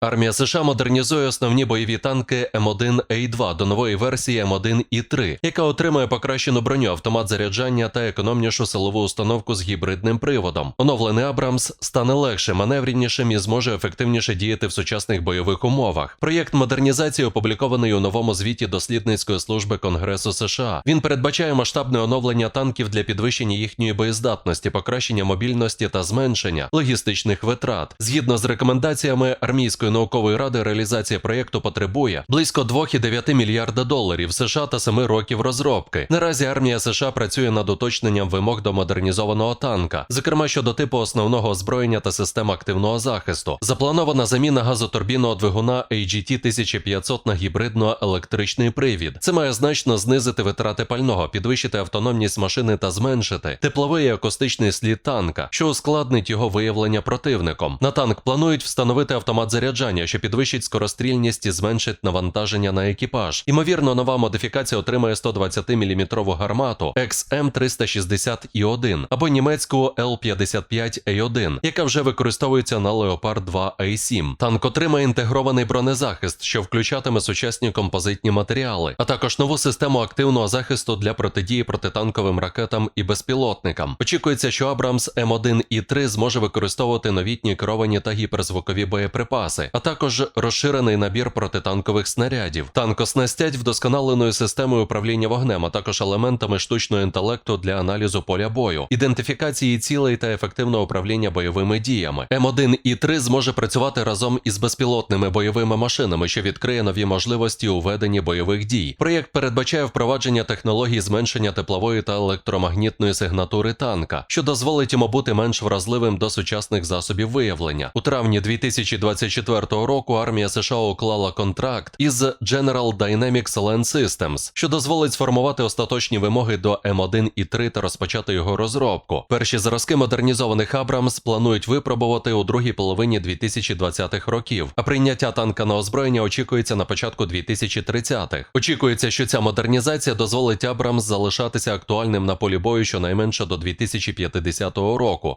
Армія США модернізує основні бойові танки М1А2 до нової версії М1І3, яка отримує покращену броню, автомат заряджання та економнішу силову установку з гібридним приводом. Оновлений Абрамс стане легше, маневренішим і зможе ефективніше діяти в сучасних бойових умовах. Проєкт модернізації опублікований у новому звіті дослідницької служби Конгресу США. Він передбачає масштабне оновлення танків для підвищення їхньої боєздатності, покращення мобільності та зменшення логістичних витрат. Згідно з рекомендаціями армійської наукової ради, реалізація проєкту потребує близько 2,9 мільярда доларів США та 7 років розробки. Наразі армія США працює над уточненням вимог до модернізованого танка, зокрема щодо типу основного озброєння та систем активного захисту. Запланована заміна газотурбінного двигуна AGT 1500 на гібридно-електричний привід. Це має значно знизити витрати пального, підвищити автономність машини та зменшити тепловий і акустичний слід танка, що ускладнить його виявлення противником. На танк планують встановити автомат заряджання, що підвищить скорострільність і зменшить навантаження на екіпаж. Імовірно, нова модифікація отримає 120-мм гармату XM360І1 або німецьку L55A1, яка вже використовується на Leopard 2 A7. Танк отримає інтегрований бронезахист, що включатиме сучасні композитні матеріали, а також нову систему активного захисту для протидії протитанковим ракетам і безпілотникам. Очікується, що Абрамс М1 і 3 зможе використовувати новітні керовані та гіперзвукові боєприпаси, а також розширений набір протитанкових снарядів. Танк оснастять вдосконаленою системою управління вогнем, а також елементами штучного інтелекту для аналізу поля бою, ідентифікації цілей та ефективного управління бойовими діями. М1 і 3 зможе працювати разом із безпілотними бойовими машинами, що відкриє нові можливості у веденні бойових дій. Проєкт передбачає впровадження технологій зменшення теплової та електромагнітної сигнатури танка, що дозволить йому бути менш вразливим до сучасних засобів виявлення. У травні 2024 року армія США уклала контракт із General Dynamics Land Systems, що дозволить сформувати остаточні вимоги до М1 і 3 та розпочати його розробку. Перші зразки модернізованих Абрамс планують випробувати у другій половині 2020-х років, а прийняття танка на озброєння очікується на початку 2030-х. Очікується, що ця модернізація дозволить Абрамс залишатися актуальним на полі бою щонайменше до 2050 року.